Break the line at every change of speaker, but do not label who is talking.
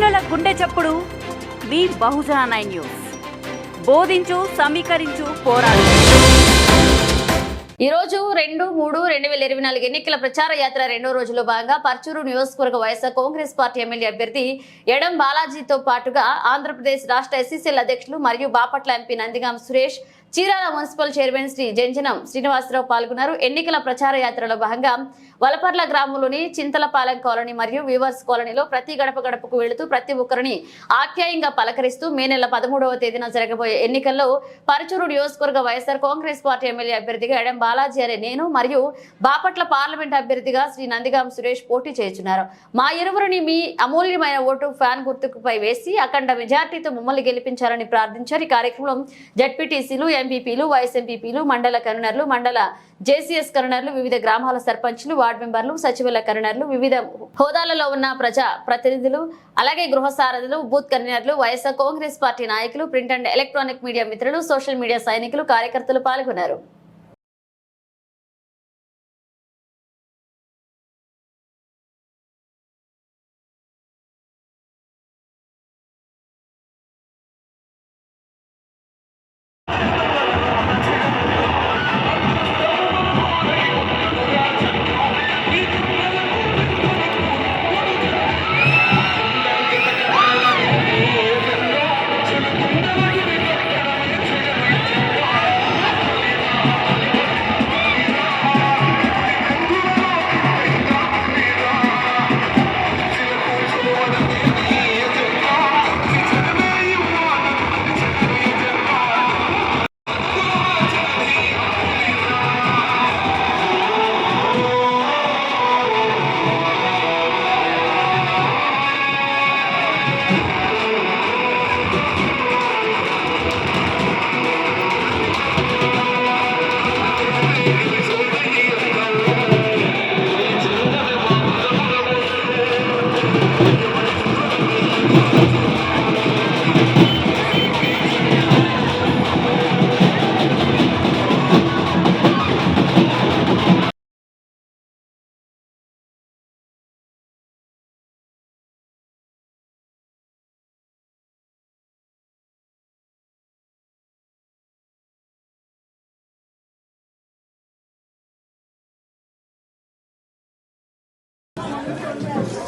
చప్పుడు మీ బహుజన nine news. బోధించు సమీకరించు పోరాడు.
ఈ రోజు రెండు మూడు రెండు వేల ఇరవై నాలుగు ఎన్నికల ప్రచార యాత్ర రెండో రోజులో భాగంగా పర్చూరు నియోజకవర్గ వైఎస్ఆర్ కాంగ్రెస్ పార్టీ ఎమ్మెల్యే అభ్యర్థి ఎడం బాలాజీతో పాటుగా ఆంధ్రప్రదేశ్ రాష్ట్ర ఎస్సీసీఎల్ అధ్యక్షులు మరియు Bapatla MP Nandigam Suresh Chirala municipal chairman Shri Janjanam Srinivasa Rao పాల్గొన్నారు. ఎన్నికల ప్రచార యాత్రలో భాగంగా వలపర్ల గ్రామంలోని చింతలపాలెం కాలనీ మరియు వీవర్స్ కాలనీలో ప్రతి గడప గడపకు వెళుతూ ప్రతి ఒక్కరిని ఆఖ్యాయంగా పలకరిస్తూ మే నెల పదమూడవ తేదీన జరగబోయే ఎన్నికల్లో పరచూరు నియోజకవర్గ వైఎస్ఆర్ కాంగ్రెస్ పార్టీ ఎమ్మెల్యే అభ్యర్థిగా ఎడం బాలాజీ అనే నేను మరియు బాపట్ల పార్లమెంట్ అభ్యర్థిగా శ్రీ నందిగాం సురేష్ పోటీ చేస్తున్నారు మా ఇరువురిని మీ అమూల్యమైన ఓటు ఫ్యాన్ గుర్తుకుపై వేసి అఖండ మెజార్టీతో మమ్మల్ని గెలిపించాలని ప్రార్థించారు. ఈ కార్యక్రమం జడ్పీటీసీలు ఎంపీపీలు వైఎస్ ఎంపీపీలు మండల కన్వీనర్లు మండల జేసీఎస్ కన్వీనర్లు వివిధ గ్రామాల సర్పంచ్లు వార్డు మెంబర్లు సచివాలయ కన్వీనర్లు వివిధ హోదాలలో ఉన్న ప్రజా ప్రతినిధులు అలాగే గృహ సారథులు బూత్ కన్వీనర్లు వైఎస్ఆర్ కాంగ్రెస్ పార్టీ నాయకులు ప్రింట్ అండ్ ఎలక్ట్రానిక్ మీడియా మిత్రులు సోషల్ మీడియా సైనికులు కార్యకర్తలు పాల్గొన్నారు. Yeah.